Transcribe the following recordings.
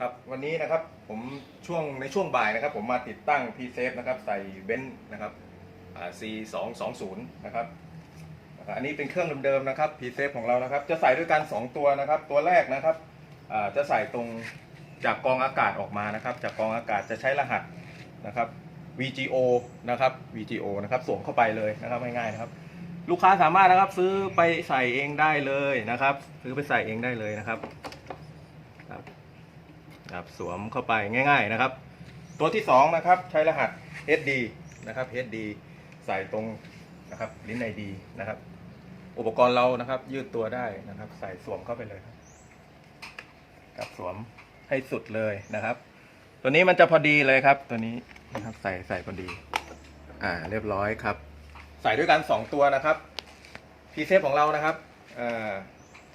ครับวันนี้นะครับผมช่วงในช่วงบ่ายนะครับ ผมมาติดตั้ง p s a f e นะครับใส่เบนซ์นะครับ C 2 2 0 นะครับอันนี้เป็นเครื่องเดิมๆนะครับ p s a f e ของเรานะครับ จะใส่ด้วยกัน 2 ตัวนะครับ ตัวแรกนะครับจะใส่ตรงจากกองอากาศออกมานะครับ จากกองอากาศจะใช้รหัสนะครับ VGO นะครับ VGO นะครับสวมเข้าไปเลยนะครับง่ายๆนะครับ ลูกค้าสามารถนะครับซื้อไปใส่เองได้เลยนะครับ ซื้อไปใส่เองได้เลยนะครับ ครับสวมเข้าไปง่าย ๆนะครับ ตัวที่2นะครับใช้รหัส HD นะครับ HD ใส่ตรงนะครับลิ้นในดีนะครับ อุปกรณ์เรานะครับ ยืดตัวได้นะครับ ใส่สวมเข้าไปเลยครับกับสวมให้สุดเลยนะครับ ตัวนี้มันจะพอดีเลยครับ ตัวนี้นะครับใส่ใส่พอดี อ่า เรียบร้อยครับ ใส่ด้วยกัน 2 ตัวนะครับพีเซฟของเรานะครับอ่อ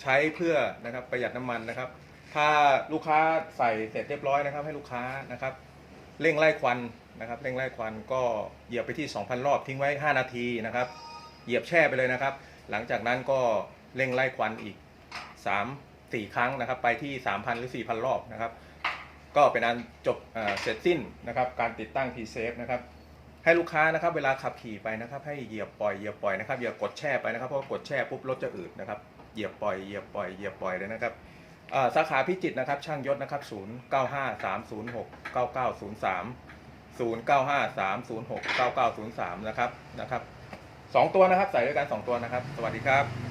ใช้เพื่อนะครับประหยัดน้ำมันนะครับ ถ้าลูกค้าใส่เสร็จเรียบร้อยนะครับ ให้ลูกค้านะครับเร่งไล่ควันนะครับ เร่งไล่ควันก็เหยียบไปที่ 2,000 รอบทิ้งไว้ 5 นาทีนะครับ เหยียบแช่ไปเลยนะครับ หลังจากนั้นก็เร่งไล่ควันอีก 3 4 ครั้งนะครับ ไปที่ 3,000 หรือ 4,000 รอบนะครับ ก็เป็นอันจบเเสร็จสิ้นนะครับ การติดตั้ง P Safe นะครับให้ลูกค้านะครับเวลาขับขี่ไปนะครับ ให้เหยียบปล่อยเหยียบปล่อยนะครับอย่ากดแช่ไปนะครับเพราะกดแช่ปุ๊บรถจะอืดนะครับเหยียบปล่อยเหยียบปล่อยเหยียบปล่อยเลยนะครับ สาขาพิจิตรนะครับ ช่างยศนะครับ 0 9 5 3 0 6 9 9 0 3 0 9 5 3 0 6 9 9 0 3 นะครับนะครับสองตัวนะครับใส่ด้วยกัน2ตัวนะครับ สวัสดีครับ